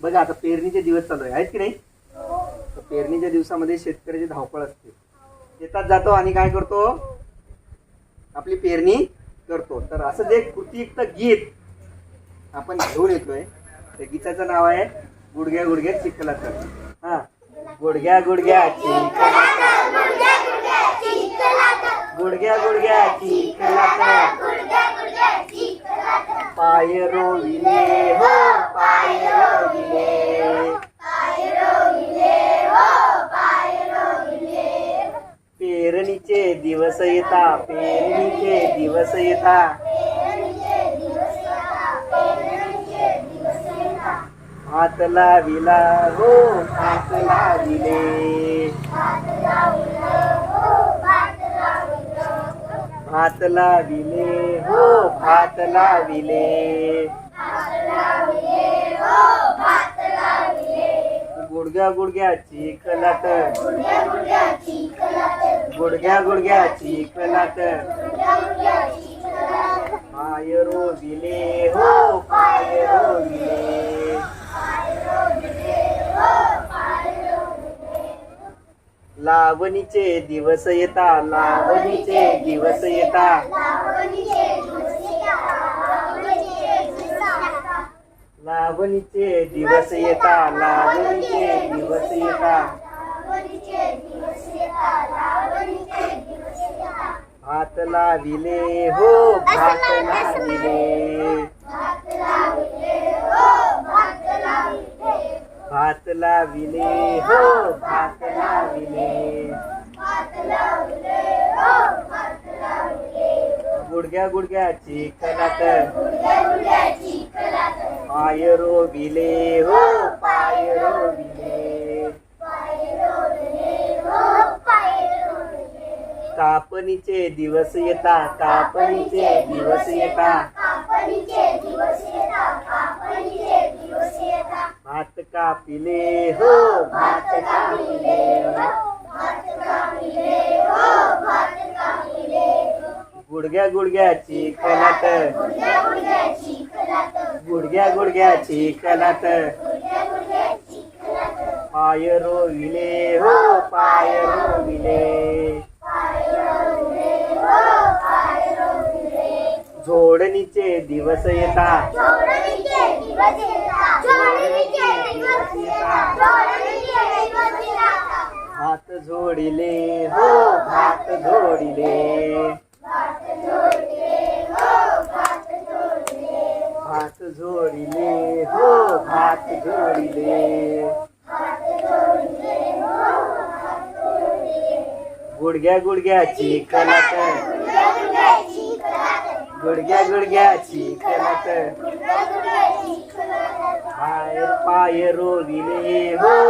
बघा आता पेरणीचे दिवस चालू आहे. आहेत की नाही? तर पेरणीच्या दिवसामध्ये शेतकऱ्याची धावपळ असते. शेतात जातो आणि काय करतो? आपली पेरणी करतो. तर असं जे कृतीयुक्त गीत आपण घेऊन येतोय त्या गीताचं नाव आहे गुडघ्या गुडघ्या चिखलाचं. हा. गुडघ्या गुडघ्या गुडघ्या गुडघ्या पाय रोविले दिवस येता पेरणीचे दिवस येता. हात लाविला हो हात लाविले भात लाविले हो भात लाविले गुडघ्या गुडघ्या चिखलात गुडघ्या गुडघ्या चिखलात पाय रोविले हो पाय रोविले लावणीचे दिवस येता लावणीचे दिवस येता. लावणीचे दिवस येता लावणीचे दिवस येता. भात लाविले हो भात लाविले. भात लाविले हो भात लाविले. गुडघ्या गुडघ्या चिखलात. पाय रोविले हो पाय रोविले. कापणीचे दिवस येता कापणीचे दिवस येता भात कापिले हो भात कापिले हो. गुडघ्या गुडघ्याची कलात. गुडघ्या गुडघ्याची कलात. पाय रोविले हो पाय रोविले. जोडणीचे दिवस येता हात जोडिले हो भात जोडिले. जोडिले हो हात जोडिले. गुडघ्या गुडघ्या चिखलात गुडघ्या गुडघ्या चिखलात पाय पाय रोविले हो.